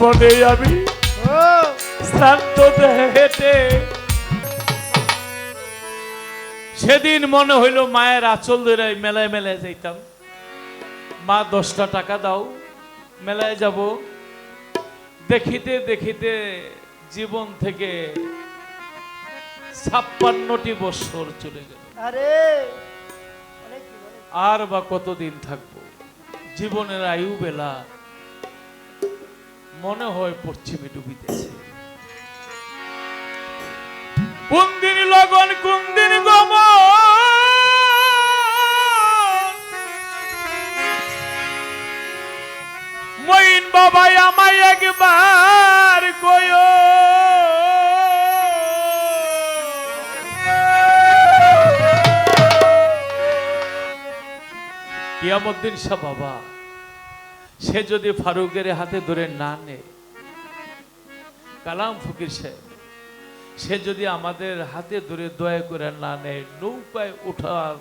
মনে আমি শ্রান্ত হেঁটে সেদিন মনে হইল মায়ের আচল ধরে মেলায় মেলায় যাইতাম। মা, দশটা টাকা দাও, মেলায় যাব। দেখিতে দেখিতে জীবন থেকে ছাপ্পান্নটি বছর চলে গেল। আরে? আর বা কতদিন থাকব? জীবনের আয়ু বেলা মনে হয় পশ্চিমে ডুবিতেছে। কোন দিন লগন কোন দিন গম কিয়ামুদ্দিন শাহ বাবা, সে যদি ফারুকের হাতে ধরে না নেয় কালাম ফকির সাহেব, সে যদি আমাদের হাতে ধরে দয়া করে না নেয় নৌকায় ওঠার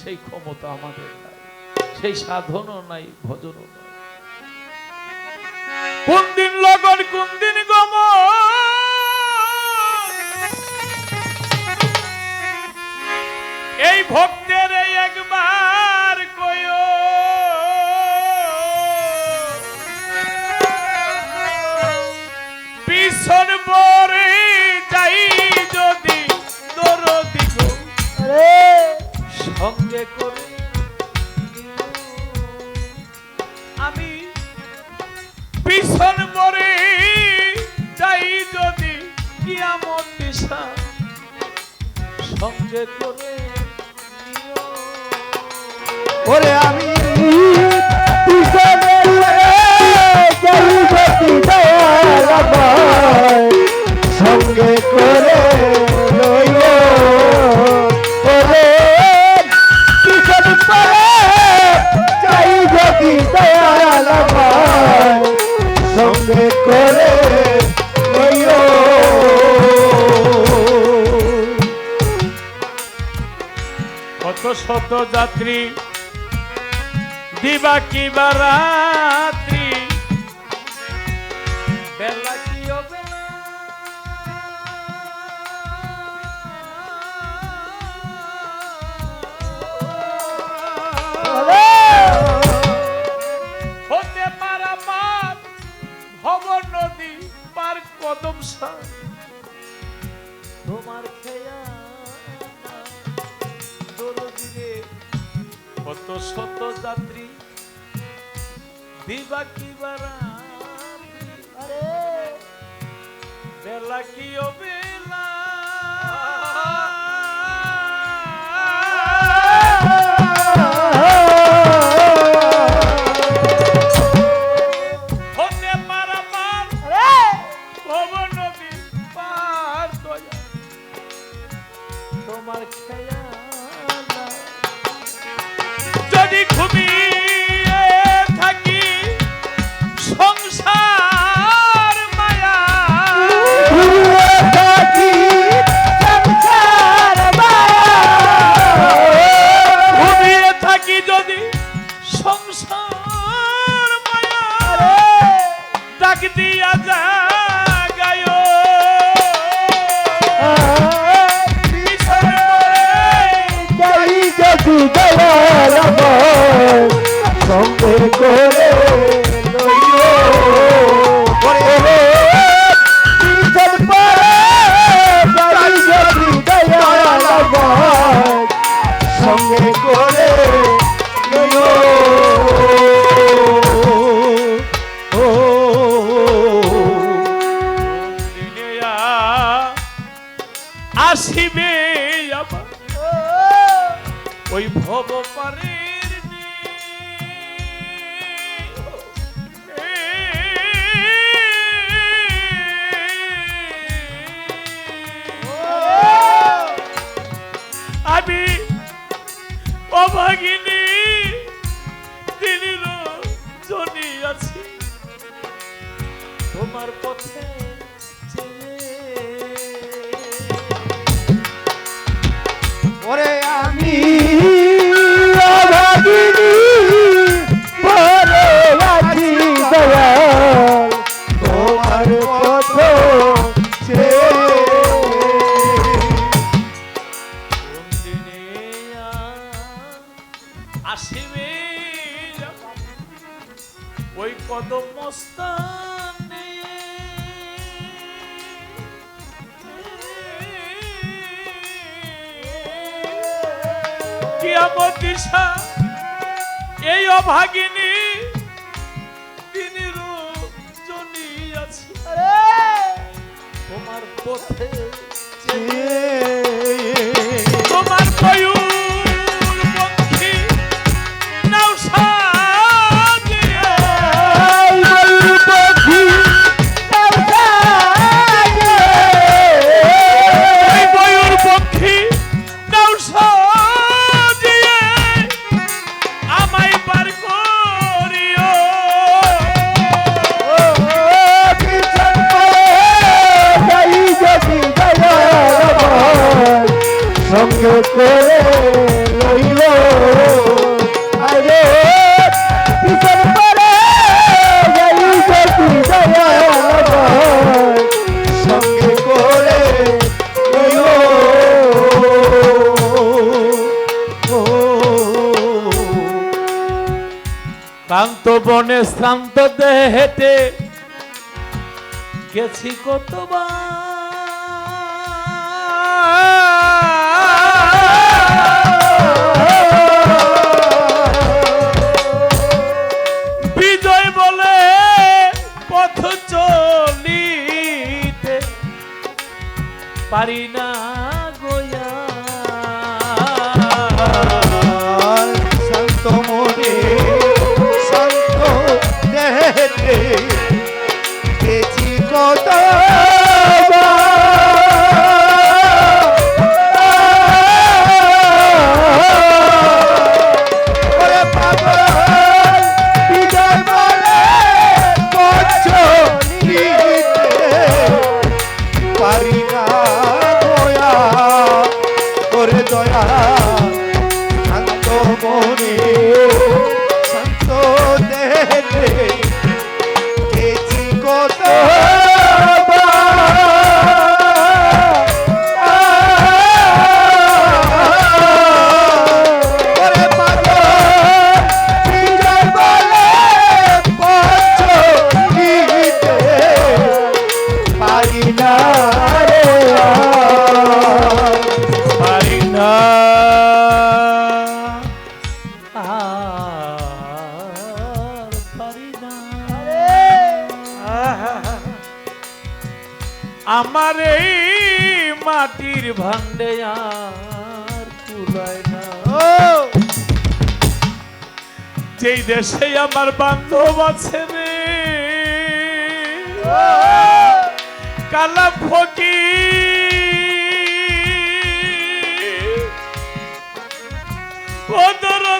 সেই ক্ষমতা আমাদের নাই, সেই সাধনও নাই, ভজনও নাই। কোন দিন লগন, কোন দিন গম এই ভক্তের পিছন পরে যাই যদি কিয়ামত দিশা। সঙ্গে করে ওরে আমি সঙ্গে করে কত যাত্রী দিবা কিবা রাত্রি? বেলা কি হতে পারা মার ভব নদী পার কদম সার। তোমার খেয়া কত শত যাত্রী দিবা কি বেলা কি ও যদি দয়াল সঙ্গে করে সঙ্গে করে আসিবে ওই ভব পারের আমি অভাগিনী কিয়ামত দিশা এই অভাগিনী তিনি রূপ আছে। তোমার পথে করে লইল আরে পিছন পরে যাই যদি সঙ্গে করে লইল ক্লান্ত বনে, শ্রান্ত দেহেতে গেছি কতবার। পারি না। আমার এই মাটির ভান্ডে আর কুলায় না। যেই দেশে আমার বান্ধব আছে রে কালা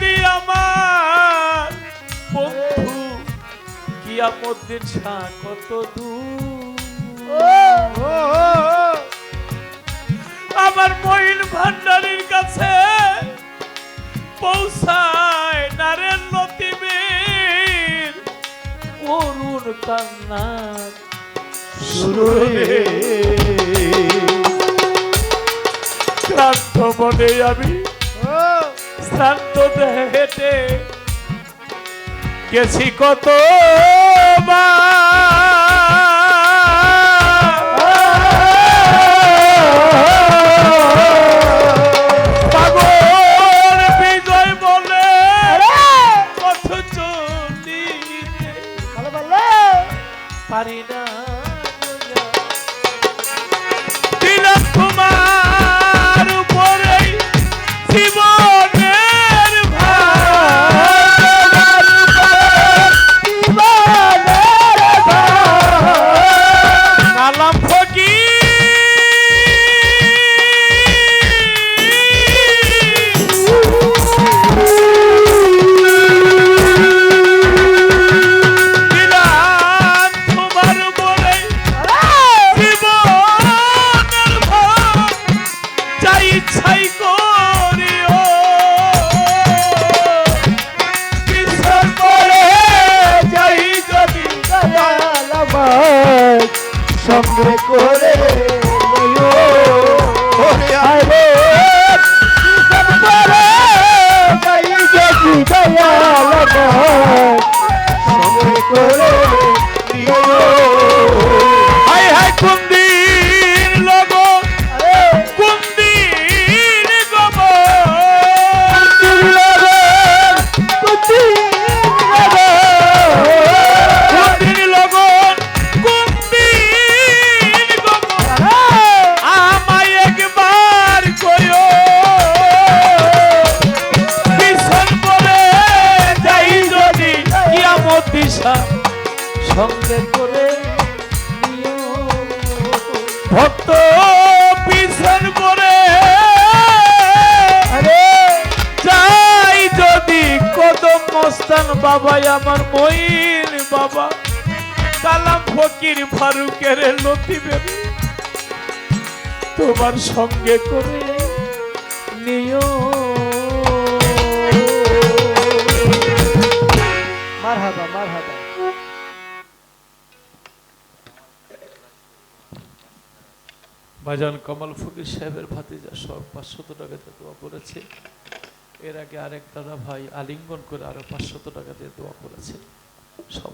দি আমার। কত আমার মহিল ভান্ডারির কাছে পৌঁছায় নারের লতিবের অরুণ কান্নার সুরে। ক্লান্ত মনে আমি শ্রান্ত হেঁটে গেছি কত পাগল সঙ্গে করে ভক্ত পিছন করে যাই যদি কদম মস্তান বাবাই আমার ময়ূর বাবা কালাম ফকির ফারুকের লতিবের তোমার সঙ্গে করে ভাইজান কমল ফকির সাহেবের ভাতিজা সব পাঁচশত টাকা দিয়ে দোয়া করেছে। এর আগে আরেক দাদা ভাই আলিঙ্গন করে আরও পাঁচশত টাকা দিয়ে দোয়া করেছে। সব